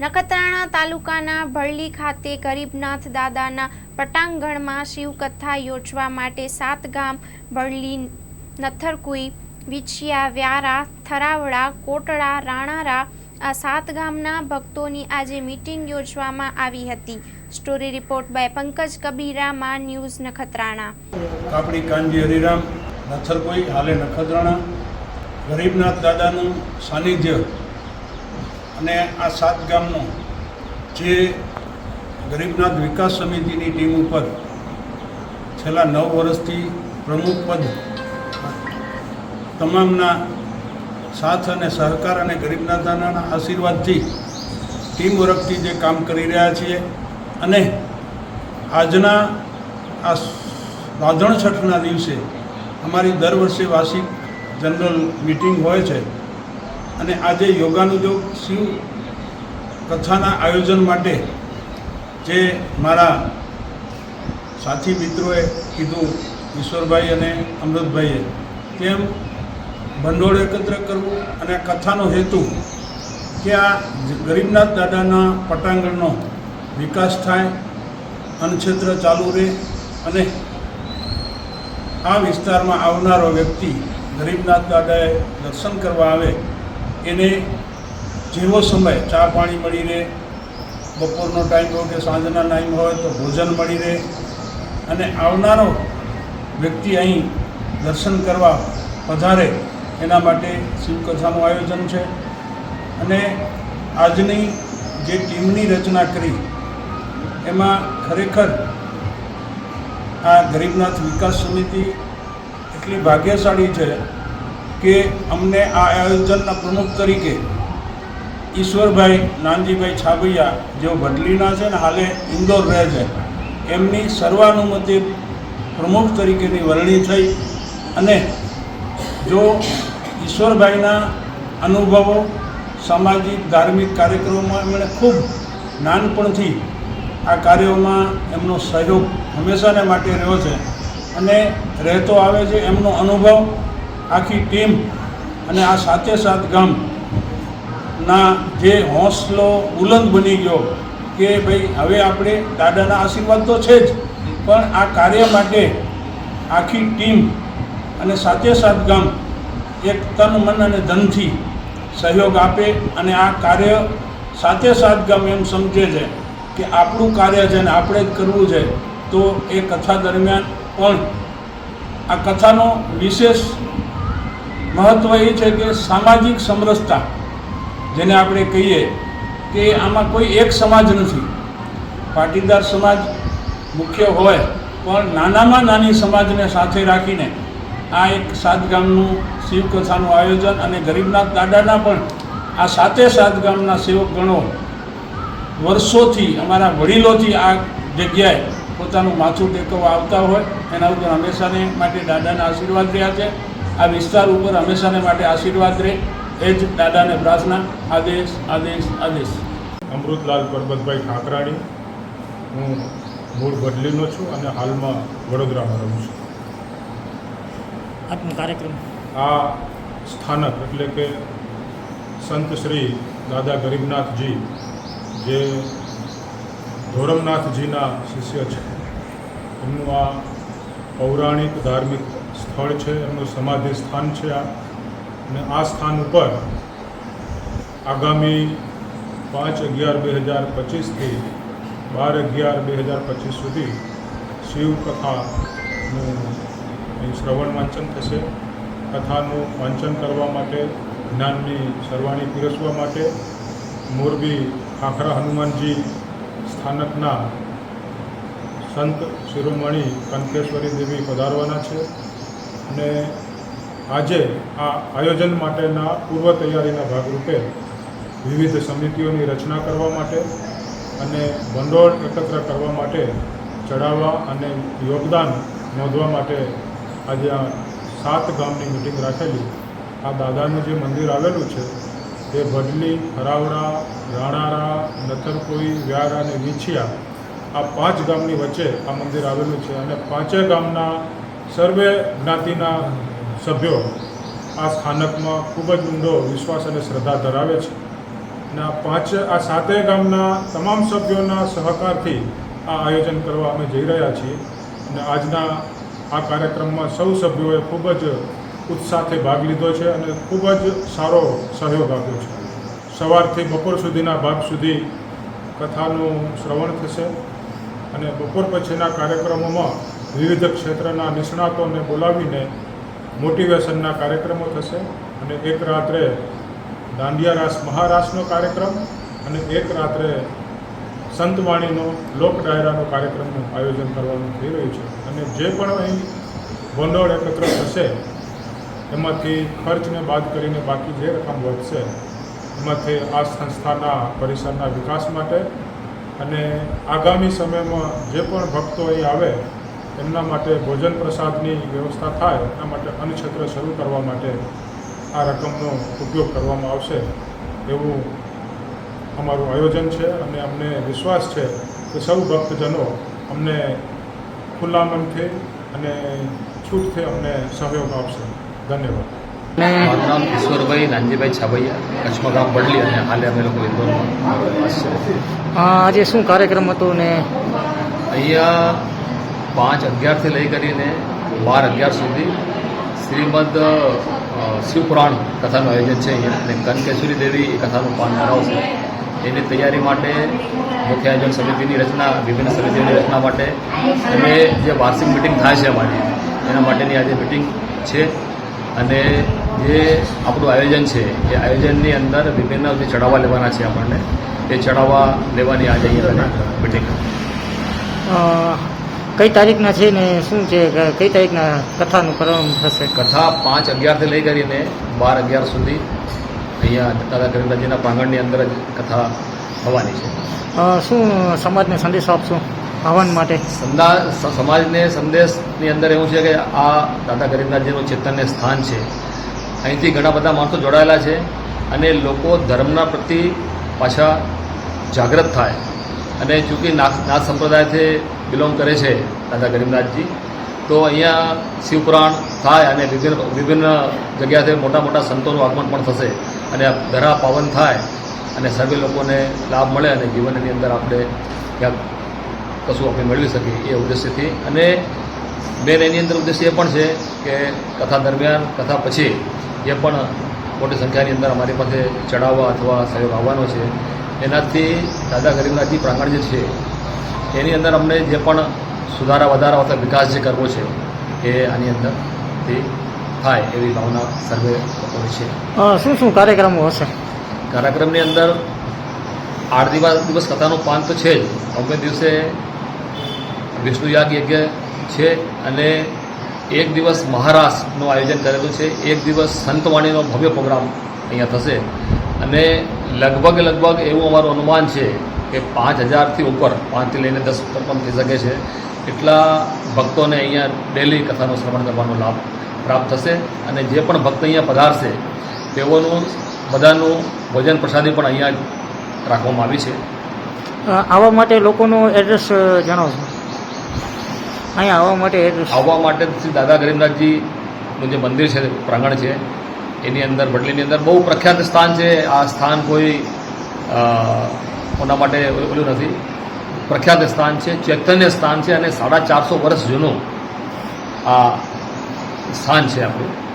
નખત્રાણા તાલુકાના ભરલી ખાતે ગરીબનાથ દાદાના પટાંગણમાં શિવકથા યોજવા માટે સાત ગામ ભરલી નથરકુઈ, વિછિયા, વ્યારા, થરાવડા, કોટડા, રાણારા આ સાત ગામના ભક્તોની આજે મીટિંગ યોજવામાં આવી હતી. સ્ટોરી રિપોર્ટ બાય પંકજ કબીરામાં ન્યૂઝ નખત્રાણા. કાપડી કાનજી હરિરામ, નથરકોઈ, હાલે નખત્રાણા. ગરીબનાથ દાદાનું સાનિધ્ય અને આ સાત ગામનો જે ગરીબનાથ વિકાસ સમિતિની ટીમ ઉપર છેલ્લા નવ વર્ષથી પ્રમુખ પદ તમામના સાથ અને સહકાર અને ગરીબનાથાના આશીર્વાદથી ટીમ વર્કથી જે કામ કરી રહ્યા છીએ અને આજના આ રાધણ છઠના દિવસે અમારી દર વર્ષે વાર્ષિક જનરલ મિટિંગ હોય છે. અને આજે યોગાનુયોગ શિવ કથાના આયોજન માટે જે મારા સાથી મિત્રોએ કીધું, ઈશ્વરભાઈ અને અમૃતભાઈએ તેમ ભંડોળ એકત્ર કરવું અને કથાનો હેતુ કે આ ગરીબનાથ દાદાના પટાંગણનો વિકાસ થાય અન્નક્ષેત્ર ચાલુ રહે અને આ વિસ્તારમાં આવનારો વ્યક્તિ ગરીબનાથ દાદાએ દર્શન કરવા આવે એને જેવો સમય ચા પાણી મળી રહે, બપોરનો ટાઈમ હોય કે સાંજના ટાઈમ હોય તો ભોજન મળી રહે. અને આવનારો વ્યક્તિ અહીં દર્શન કરવા પધારે એના માટે શિવકથાનું આયોજન છે. અને આજની જે ટીમની રચના કરી, એમાં ખરેખર આ ગરીબનાથ વિકાસ સમિતિ એટલી ભાગ્યશાળી છે કે અમને આ આયોજનના પ્રમુખ તરીકે ઈશ્વરભાઈ નાનજીભાઈ છાબૈયા જેઓ ભડલીના છે ને હાલે ઇન્દોર રહે છે, એમની સર્વાનુમતે પ્રમુખ તરીકેની વરણી થઈ અને જો ઈશ્વરભાઈના અનુભવો સામાજિક, ધાર્મિક કાર્યક્રમોમાં એમણે ખૂબ નાનપણથી આ કાર્યોમાં એમનો સહયોગ હંમેશાને માટે રહ્યો છે અને રહેતો આવે છે એમનો અનુભવ આખી ટીમ અને આ સાતે સાત ગામના જે હોંસલો બુલંદ બની ગયો કે ભાઈ હવે આપણે દાદાના આશીર્વાદ તો છે જ, પણ આ કાર્ય માટે આખી ટીમ અને સાતે સાત ગામ એક તન, મન અને ધનથી સહયોગ આપે અને આ કાર્ય સાતે સાત ગામ એમ સમજે છે કે આપણું કાર્ય છે ને આપણે જ કરવું છે, તો એ કથા દરમિયાન પણ આ કથાનો વિશેષ મહત્ત્વ એ છે કે સામાજિક સમરસતા, જેને આપણે કહીએ કે આમાં કોઈ એક સમાજ નથી. પાટીદાર સમાજ મુખ્ય હોય, પણ નાનામાં નાની સમાજને સાથે રાખીને આ એક સાત ગામનું શિવકથાનું આયોજન અને ગરીબનાથ દાદાના પણ આ સાતે સાત ગામના સેવકગણો વર્ષોથી અમારા વડીલોથી આ જગ્યાએ પોતાનું માથું ટેકવવા આવતા હોય, એના ઉપર હંમેશાને માટે દાદાના આશીર્વાદ રહ્યા છે. આ વિસ્તાર ઉપર હંમેશાને માટે આશીર્વાદ રહે. એ જ દાદાને પ્રાર્થના. આદેશ આદેશ આદેશ. અમૃતલાલ પરબતભાઈ ઠાકરાણી. હું મૂળ બદલીનો છું અને હાલમાં વડોદરામાં રહું છું. આપનો કાર્યક્રમ. આ સ્થાનક એટલે કે સંત શ્રી દાદા ગરીબનાથજી જે ધોરમનાથજીના શિષ્ય છે. એમનું આ પૌરાણિક ધાર્મિક સ્થળ છે, એમનું સમાધિ સ્થાન છે આ. અને આ સ્થાન ઉપર આગામી પાંચ અગિયાર બે હજાર પચીસથી બાર અગિયાર બે હજાર પચીસ સુધી શિવકથાનું કથાનું શ્રવણ વાંચન થશે. કથાનું વાંચન કરવા માટે જ્ઞાનની સરવાણી પીરસવા માટે મોરબી ખાખરા હનુમાનજી સ્થાનકના સંત શિરોમણી કંકેશ્વરી દેવી પધારવાના છે. અને આજે આ આયોજન માટેના પૂર્વ તૈયારીના ભાગરૂપે વિવિધ સમિતિઓની રચના કરવા માટે અને ભંડોળ એકત્ર કરવા માટે ચડાવવા અને યોગદાન નોંધવા માટે આજે આ સાત ગામની મિટિંગ રાખેલી. આ દાદાનું જે મંદિર આવેલું છે તે ભડલી હરાવડા રાણારા નથરકોઈ વ્યારા અને વિછિયા આ પાંચ ગામની વચ્ચે આ મંદિર આવેલું છે અને પાંચે ગામના સર્વે જ્ઞાતિના સભ્યો આ સ્થાનકમાં ખૂબ જ ઊંડો વિશ્વાસ અને શ્રદ્ધા ધરાવે છે. અને આ પાંચ, આ સાતેય ગામના તમામ સભ્યોના સહકારથી આ આયોજન કરવા અમે જઈ રહ્યા છીએ. અને આજના આ કાર્યક્રમમાં સૌ સભ્યોએ ખૂબ જ ઉત્સાહથી ભાગ લીધો છે અને ખૂબ જ સારો સહયોગ આપ્યો છે. સવારથી બપોર સુધીના ભાગ સુધી કથાનું શ્રવણ થશે. અને બપોર પછીના કાર્યક્રમોમાં વિવિધ ક્ષેત્રના નિષ્ણાતોને બોલાવીને મોટિવેશનના કાર્યક્રમો થશે અને એક રાત્રે દાંડિયા રાસ મહારાસનો કાર્યક્રમ અને એક રાત્રે સંતવાણીનો લોક ડાયરાનો કાર્યક્રમનું આયોજન કરવાનું થઈ રહ્યું છે. અને જે પણ અહીં ભંડોળ એકત્ર થશે, એમાંથી ખર્ચને બાદ કરીને બાકી જે રકમ વધશે, એમાંથી આ સંસ્થાના પરિસરના વિકાસ માટે અને આગામી સમયમાં જે પણ ભક્તો અહીં આવે એમના માટે ભોજન પ્રસાદની વ્યવસ્થા થાય એના માટે અન્નક્ષેત્ર શરૂ કરવા માટે આ રકમનો ઉપયોગ કરવામાં આવશે એવું અમારું આયોજન છે અને અમને વિશ્વાસ છે કે સૌ ભક્તજનો અમને ખુલ્લા મનથી અને છૂટથી અમને સહયોગ આપશે. ધન્યવાદ. મારું નામ ઈશ્વરભાઈ નાનજીભાઈ છાબૈયા કચ્છમાં ગામ બદલી અને હાલે અમે લોકો ઇન્દોરમાં વાસ છે અ, આજે શું કાર્યક્રમ હતો ને? અહીંયા પાંચ અગિયારથી લઈ કરીને બાર અગિયાર સુધી શ્રીમદ શિવપુરાણ કથાનું આયોજન છે અહીંયા. અને કનકેશ્વરી દેવી એ કથાનું પાન ધરાવશે એની તૈયારી માટે મુખ્ય આયોજન સમિતિની રચના, વિભિન્ન સમિતિની રચના માટે અને જે વાર્ષિક મિટિંગ થાય છે અમારી, એના માટેની આજે મિટિંગ છે. અને જે આપણું આયોજન છે, એ આયોજનની અંદર વિભિન્ન જે ચડાવવા લેવાના છે આપણને, એ ચડાવવા લેવાની આજે અહીંયા મિટિંગ. કઈ તારીખના છે ને શું છે કઈ તારીખના કથાનું પ્રારંભ થશે? કથા પાંચ અગિયારથી લઈ કરીને બાર અગિયાર સુધી અહીંયા દાદા ગરીબદાસજીના પ્રાંગણની અંદર જ કથા થવાની છે. શું સમાજને સંદેશો આપશો હવન માટે? સંદા સમાજને સંદેશની અંદર એવું છે કે આ દાદા ગરીબનાથજીનું ચેતનને સ્થાન છે. અહીંથી ઘણા બધા માણસો જોડાયેલા છે અને લોકો ધર્મના પ્રતિ પાછા જાગૃત થાય. અને ચૂંકી નાથ નાથ સંપ્રદાયથી બિલોંગ કરે છે દાદા ગરીબનાથજી. તો અહીંયા શિવપુરાણ થાય અને વિભિન્ન વિભિન્ન જગ્યાથી મોટા મોટા સંતોનું આગમન પણ થશે અને ધરા પાવન થાય અને સર્વે લોકોને લાભ મળે અને જીવનની અંદર આપણે ક્યાંક કશું આપણે મેળવી શકીએ એ ઉદ્દેશ્યથી. અને બેન એની અંદર ઉદ્દેશ્ય એ પણ છે કે કથા દરમિયાન, કથા પછી જે પણ મોટી સંખ્યાની અંદર અમારી પાસે ચડાવવા અથવા સહયોગ આવવાનો છે. એનાથી દાદા ગરીબનાથજી પ્રાંગણ જે છે એની અંદર અમને જે પણ સુધારા વધારા અથવા વિકાસ જે કરવો છે એ આની અંદરથી થાય એવી ભાવના સર્વે લોકોની છે. શું શું કાર્યક્રમો હશે? કાર્યક્રમની અંદર આઠ દિવસ દિવસ કથાનું પાન તો છે જ. અમે દિવસે વિષ્ણુ યાગ યજ્ઞ છે અને એક દિવસ મહારાસનું આયોજન કરેલું છે. એક દિવસ સંતવાણીનો ભવ્ય પ્રોગ્રામ અહીંયા થશે. અને લગભગ લગભગ એવું અમારું અનુમાન છે કે પાંચ હજારથી ઉપર પાંચથી લઈને દસ ઉપર પણ થઈ શકે છે. એટલા ભક્તોને અહીંયા ડેલી કથાનું શ્રવણ કરવાનો લાભ પ્રાપ્ત થશે અને જે પણ ભક્ત અહીંયા પધારશે તેઓનું બધાનું ભોજન પ્રસાદી પણ અહીંયા રાખવામાં આવી છે. આવવા માટે લોકોનું એડ્રેસ જણાવશો અહીંયા આવવા માટે એડ્રેસ. આવવા માટે શ્રી દાદા ગરીબનાથજીનું જે મંદિર છે પ્રાંગણ છે એની અંદર વડલીની અંદર બહુ પ્રખ્યાત સ્થાન છે. આ સ્થાન કોઈ કોના માટે ઓલું નથી. પ્રખ્યાત સ્થાન છે, ચૈતન્ય સ્થાન છે અને સાડા ચારસો વર્ષ જૂનું આ સ્થાન છે આપણું.